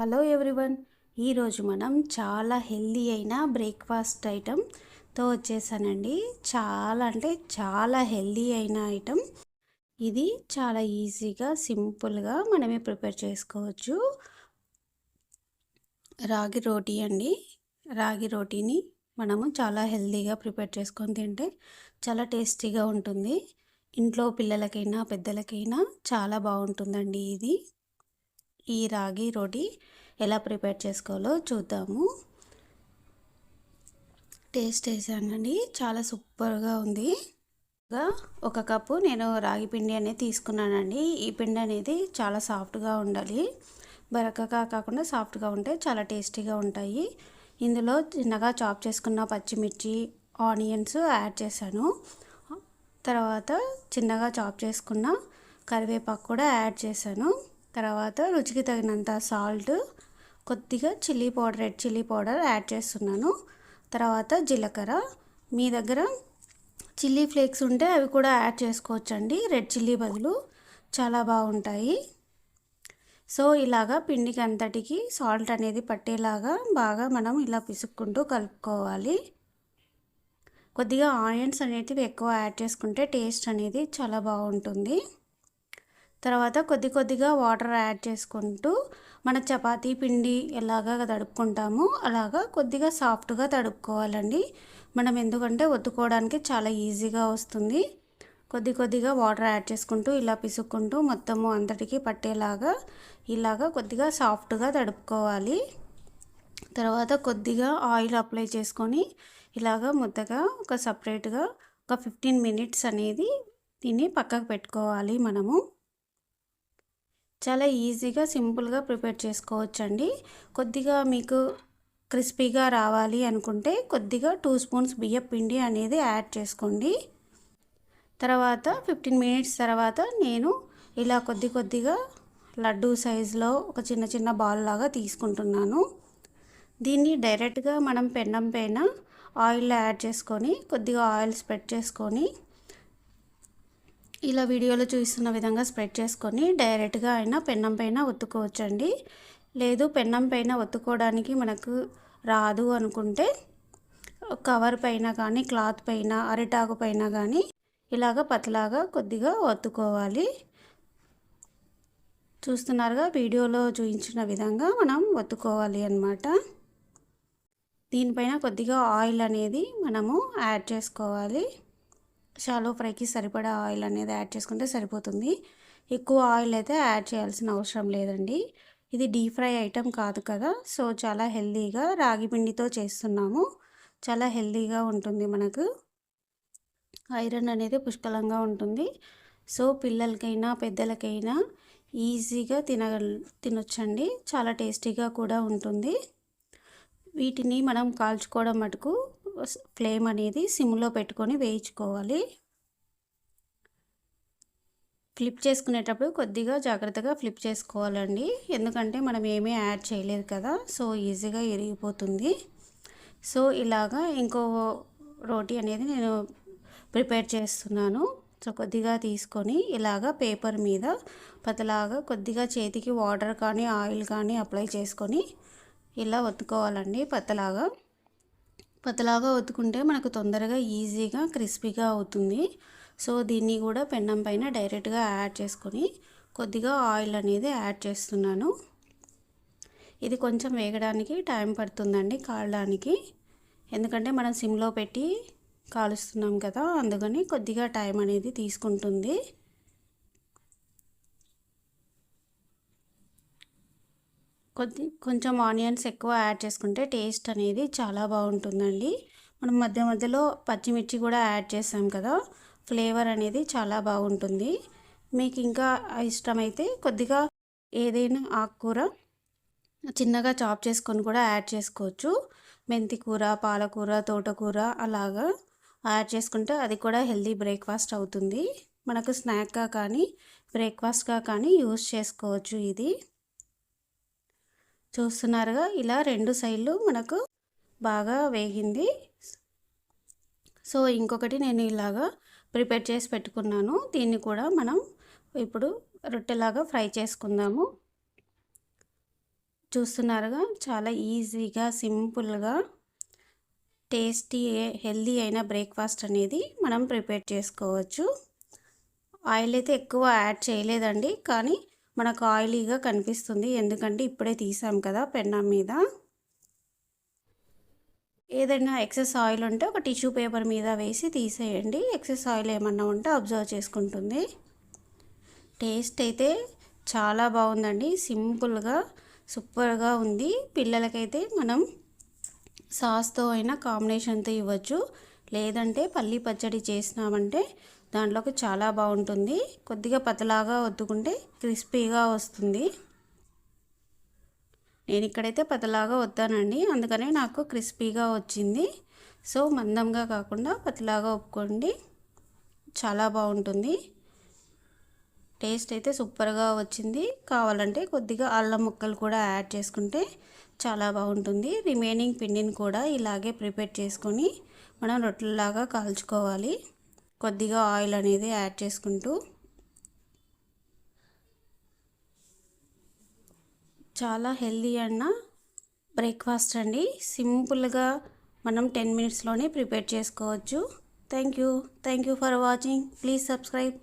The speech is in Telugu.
Hello everyone. ఈరోజు మనం చాలా హెల్దీ అయిన బ్రేక్ఫాస్ట్ ఐటెంతో వచ్చేసానండి. చాలా అంటే చాలా హెల్దీ అయిన ఐటెం ఇది చాలా ఈజీగా సింపుల్గా మనమే ప్రిపేర్ చేసుకోవచ్చు. రాగి రోటీ అండి. రాగి రోటీని మనము చాలా హెల్దీగా ప్రిపేర్ చేసుకొని తింటే చాలా టేస్టీగా ఉంటుంది. ఇంట్లో పిల్లలకైనా పెద్దలకైనా చాలా బాగుంటుందండి ఇది. ఈ రాగి రోటీ ఎలా ప్రిపేర్ చేసుకోవాలో చూద్దాము. టేస్ట్ చేశానండి. చాలా సూపర్గా ఉంది. ఒక కప్పు నేను రాగి పిండి అనేది తీసుకున్నానండి. ఈ పిండి అనేది చాలా సాఫ్ట్గా ఉండాలి. బరకగా కాకుండా సాఫ్ట్గా ఉంటే చాలా టేస్టీగా ఉంటాయి. ఇందులో చిన్నగా చాప్ చేసుకున్న పచ్చిమిర్చి ఆనియన్స్ యాడ్ చేశాను. తర్వాత చిన్నగా చాప్ చేసుకున్న కరివేపాకు కూడా యాడ్ చేశాను. తర్వాత రుచికి తగినంత సాల్ట్ కొద్దిగా chilli powder red chilli powder add చేస్తున్నాను. తర్వాత జీలకర్ర. మీ దగ్గర చిల్లీ ఫ్లేక్స్ ఉంటే అవి కూడా యాడ్ చేసుకోవచ్చండి. రెడ్ చిల్లీ బదులు చాలా బాగుంటాయి. సో ఇలాగా పిండికి అంతటికి సాల్ట్ అనేది పట్టేలాగా బాగా మనం ఇలా పిసుక్కుంటూ కలుపుకోవాలి. కొద్దిగా ఆనియన్స్ అనేటివి ఎక్కువ యాడ్ చేసుకుంటే టేస్ట్ అనేది చాలా బాగుంటుంది. తర్వాత కొద్ది కొద్దిగా వాటర్ యాడ్ చేసుకుంటూ మన చపాతీ పిండి ఎలాగా తడుపుకుంటామో అలాగా కొద్దిగా సాఫ్ట్గా తడుపుకోవాలండి. మనం ఎందుకంటే ఒత్తుకోవడానికి చాలా ఈజీగా వస్తుంది. కొద్ది కొద్దిగా వాటర్ యాడ్ చేసుకుంటూ ఇలా పిసుక్కుంటూ మొత్తము అంతటికి పట్టేలాగా ఇలాగా కొద్దిగా సాఫ్ట్గా తడుపుకోవాలి. తర్వాత కొద్దిగా ఆయిల్ అప్లై చేసుకొని ఇలాగ ముద్దగా ఒక సపరేట్గా ఒక ఫిఫ్టీన్ మినిట్స్ అనేది దీన్ని పక్కకు పెట్టుకోవాలి మనము. చాలా ఈజీగా సింపుల్గా ప్రిపేర్ చేసుకోవచ్చండి. కొద్దిగా మీకు క్రిస్పీగా రావాలి అనుకుంటే కొద్దిగా టూ స్పూన్స్ బియ్యం పిండి అనేది యాడ్ చేసుకోండి. తర్వాత ఫిఫ్టీన్ మినిట్స్ తర్వాత నేను ఇలా కొద్ది కొద్దిగా లడ్డూ సైజులో ఒక చిన్న చిన్న బాల్ లాగా తీసుకుంటున్నాను. దీన్ని డైరెక్ట్గా మనం పెన్నం పైన ఆయిల్ యాడ్ చేసుకొని కొద్దిగా ఆయిల్ స్ప్రెడ్ చేసుకొని ఇలా వీడియోలో చూస్తున్న విధంగా స్ప్రెడ్ చేసుకొని డైరెక్ట్గా అయినా పెన్నం పైన ఒత్తుకోవచ్చండి. లేదు పెన్నం పైన ఒత్తుకోవడానికి మనకు రాదు అనుకుంటే కవర్ పైన కానీ క్లాత్ పైన అరిటాకు పైన కానీ ఇలాగ పతలాగా కొద్దిగా ఒత్తుకోవాలి. చూస్తున్నారుగా వీడియోలో చూపించిన విధంగా మనం ఒత్తుకోవాలి అన్నమాట. దీనిపైన కొద్దిగా ఆయిల్ అనేది మనము యాడ్ చేసుకోవాలి. షాలో ఫ్రైకి సరిపడా ఆయిల్ అనేది యాడ్ చేసుకుంటే సరిపోతుంది. ఎక్కువ ఆయిల్ అయితే యాడ్ చేయాల్సిన అవసరం లేదండి. ఇది డీప్ ఫ్రై ఐటెం కాదు కదా సో చాలా హెల్దీగా రాగి పిండితో చేస్తున్నాము. చాలా హెల్దీగా ఉంటుంది మనకు. ఐరన్ అనేది పుష్కలంగా ఉంటుంది. సో పిల్లలకైనా పెద్దలకైనా ఈజీగా తినగ తినొచ్చండి. చాలా టేస్టీగా కూడా ఉంటుంది. వీటిని మనం కాల్చుకోవడం మటుకు ఫ్లేమ్ అనేది సిమ్లో పెట్టుకొని వేయించుకోవాలి. ఫ్లిప్ చేసుకునేటప్పుడు కొద్దిగా జాగ్రత్తగా ఫ్లిప్ చేసుకోవాలండి. ఎందుకంటే మనం ఏమీ యాడ్ చేయలేదు కదా సో ఈజీగా ఇరిగిపోతుంది. సో ఇలాగా ఇంకో రోటీ అనేది నేను ప్రిపేర్ చేస్తున్నాను. సో కొద్దిగా తీసుకొని ఇలాగా పేపర్ మీద పతలాగా కొద్దిగా చేతికి వాటర్ కానీ ఆయిల్ కానీ అప్లై చేసుకొని ఇలా ఒత్తుకోవాలండి పతలాగా. పతలాగా ఒత్తుకుంటే మనకు తొందరగా ఈజీగా క్రిస్పీగా అవుతుంది. సో దీన్ని కూడా పెండం పైన డైరెక్ట్గా యాడ్ చేసుకొని కొద్దిగా ఆయిల్ అనేది యాడ్ చేస్తున్నాను. ఇది కొంచెం వేగడానికి టైం పడుతుందండి కాలడానికి. ఎందుకంటే మనం సిమ్లో పెట్టి కాలుస్తున్నాం కదా అందుకని కొద్దిగా టైం అనేది తీసుకుంటుంది. కొద్ది కొంచెం ఆనియన్స్ ఎక్కువ యాడ్ చేసుకుంటే టేస్ట్ అనేది చాలా బాగుంటుందండి. మనం మధ్య మధ్యలో పచ్చిమిర్చి కూడా యాడ్ చేసాం కదా ఫ్లేవర్ అనేది చాలా బాగుంటుంది. మీకు ఇంకా ఇష్టమైతే కొద్దిగా ఏదైనా ఆకుకూర చిన్నగా చాప్ చేసుకొని కూడా యాడ్ చేసుకోవచ్చు. మెంతి కూర పాలకూర తోటకూర అలాగా యాడ్ చేసుకుంటే అది కూడా హెల్దీ బ్రేక్ఫాస్ట్ అవుతుంది. మనకు స్నాక్గా కానీ బ్రేక్ఫాస్ట్గా కానీ యూస్ చేసుకోవచ్చు ఇది. చూస్తున్నారుగా. ఇలా రెండు సైడ్లు మనకు బాగా వేగింది. సో ఇంకొకటి నేను ఇలాగా ప్రిపేర్ చేసి పెట్టుకున్నాను. దీన్ని కూడా మనం ఇప్పుడు రొట్టెలాగా ఫ్రై చేసుకుందాము. చూస్తున్నారుగా చాలా ఈజీగా సింపుల్గా టేస్టీ హెల్దీ అయిన బ్రేక్ఫాస్ట్ అనేది మనం ప్రిపేర్ చేసుకోవచ్చు. ఆయిల్ అయితే ఎక్కువ యాడ్ చేయలేదండి. కానీ మనకు ఆయిలీగా కనిపిస్తుంది. ఎందుకంటే ఇప్పుడే తీసాం కదా పెన్నా మీద. ఏదైనా ఎక్సెస్ ఆయిల్ ఉంటే ఒక టిష్యూ పేపర్ మీద వేసి తీసేయండి. ఎక్సెస్ ఆయిల్ ఏమన్నా ఉంటే అబ్జర్వ్ చేసుకుంటుంది. టేస్ట్ అయితే చాలా బాగుందండి. సింపుల్గా సూపర్గా ఉంది. పిల్లలకైతే మనం సాస్తో అయినా కాంబినేషన్తో ఇవ్వచ్చు. లేదంటే పల్లి పచ్చడి చేసినామంటే దాంట్లోకి చాలా బాగుంటుంది. కొద్దిగా పతలాగా వద్దుకుంటే క్రిస్పీగా వస్తుంది. నేను ఇక్కడైతే పతలాగా వద్దానండి అందుకనే నాకు క్రిస్పీగా వచ్చింది. సో మందంగా కాకుండా పతలాగా ఒప్పుకోండి. చాలా బాగుంటుంది. టేస్ట్ అయితే సూపర్గా వచ్చింది. కావాలంటే కొద్దిగా అల్లం ముక్కలు కూడా యాడ్ చేసుకుంటే చాలా బాగుంటుంది. రిమైనింగ్ పిండిని కూడా ఇలాగే ప్రిపేర్ చేసుకొని మనం రొట్టెలాగా కాల్చుకోవాలి. కొద్దిగా ఆయిల్ అనేది యాడ్ చేసుకుంటూ చాలా హెల్దీ అన్న బ్రేక్ఫాస్ట్ అండి. సింపుల్గా మనం టెన్ మినిట్స్లోనే ప్రిపేర్ చేసుకోవచ్చు. Thank you. Thank you for watching. Please subscribe.